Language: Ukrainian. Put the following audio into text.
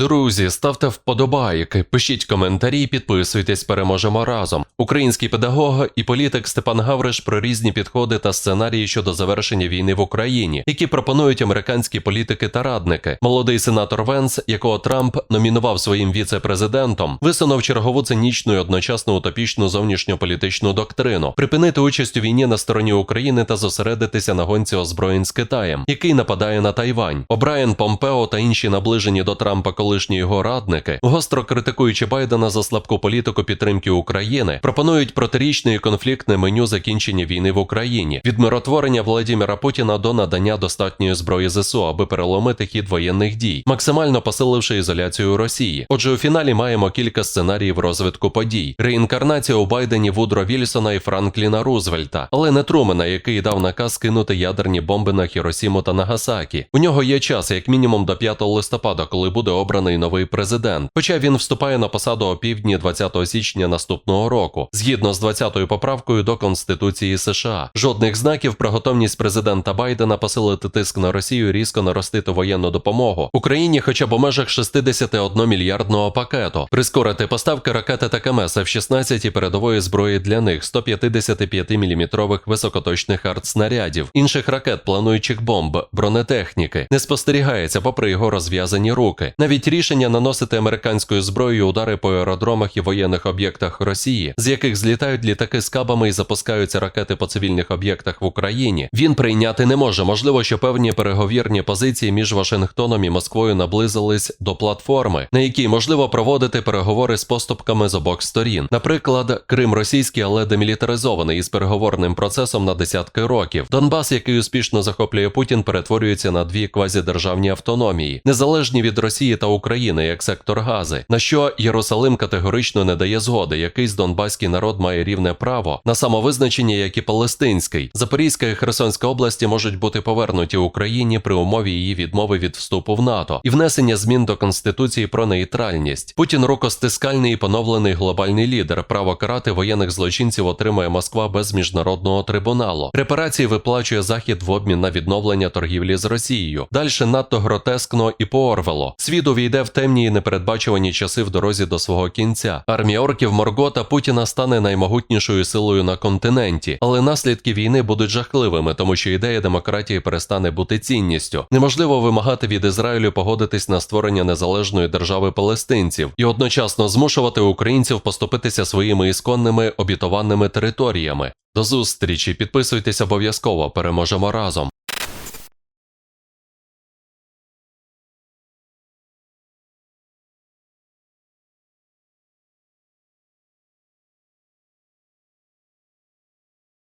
Друзі, ставте вподобайки, пишіть коментарі, підписуйтесь, переможемо разом. Український педагог і політик Степан Гавриш про різні підходи та сценарії щодо завершення війни в Україні, які пропонують американські політики та радники. Молодий сенатор Венс, якого Трамп номінував своїм віце-президентом, висунув чергову цинічну і одночасно утопічну зовнішньополітичну доктрину припинити участь у війні на стороні України та зосередитися на гонці озброєнь з Китаєм, який нападає на Тайвань. Обрайан Помпео та інші наближені до Трампа колишні його радники, гостро критикуючи Байдена за слабку політику підтримки України, пропонують протирічне і конфліктне меню закінчення війни в Україні від миротворення Владіміра Путіна до надання достатньої зброї ЗСУ, аби переломити хід воєнних дій, максимально посиливши ізоляцію Росії. Отже, у фіналі маємо кілька сценаріїв розвитку подій: реінкарнація у Байдені Вудро Вільсона і Франкліна Рузвельта, але не Трумена, який дав наказ кинути ядерні бомби на Хіросіму та Нагасакі. У нього є час, як мінімум до 5 листопада, коли буде обраний новий президент. Хоча він вступає на посаду о півдні 20 січня наступного року, згідно з 20-ю поправкою до Конституції США. Жодних знаків про готовність президента Байдена посилити тиск на Росію, різко наростити воєнну допомогу Україні, хоча б у межах 61 мільярдного пакету, прискорити поставки ракети та КМС F-16 і передової зброї для них 155 мм високоточних артснарядів, інших ракет, плануючих бомб, бронетехніки не спостерігається, попри його розв'язані руки. Навіть рішення наносити американською зброєю удари по аеродромах і воєнних об'єктах Росії, з яких злітають літаки з кабами і запускаються ракети по цивільних об'єктах в Україні. Він прийняти не може. Можливо, що певні переговірні позиції між Вашингтоном і Москвою наблизились до платформи, на якій можливо проводити переговори з поступками з обох сторін. Наприклад, Крим російський, але демілітаризований із переговорним процесом на десятки років. Донбас, який успішно захоплює Путін, перетворюється на дві квазідержавні автономії, незалежні від Росії та України як сектор Гази, на що Єрусалим категорично не дає згоди. Якийсь донбаський народ має рівне право на самовизначення, як і палестинський. Запорізька і Херсонська області можуть бути повернуті Україні при умові її відмови від вступу в НАТО і внесення змін до конституції про нейтральність. Путін рукостискальний і поновлений глобальний лідер. Право карати воєнних злочинців отримує Москва без міжнародного трибуналу. Репарації виплачує захід в обмін на відновлення торгівлі з Росією. Далі надто гротескно і по Орвелу. Увійде в темні і непередбачувані часи в дорозі до свого кінця. Армія орків Моргота Путіна стане наймогутнішою силою на континенті, але наслідки війни будуть жахливими, тому що ідея демократії перестане бути цінністю. Неможливо вимагати від Ізраїлю погодитись на створення незалежної держави палестинців і одночасно змушувати українців поступитися своїми ісконними обітованими територіями. До зустрічі, підписуйтесь обов'язково, переможемо разом.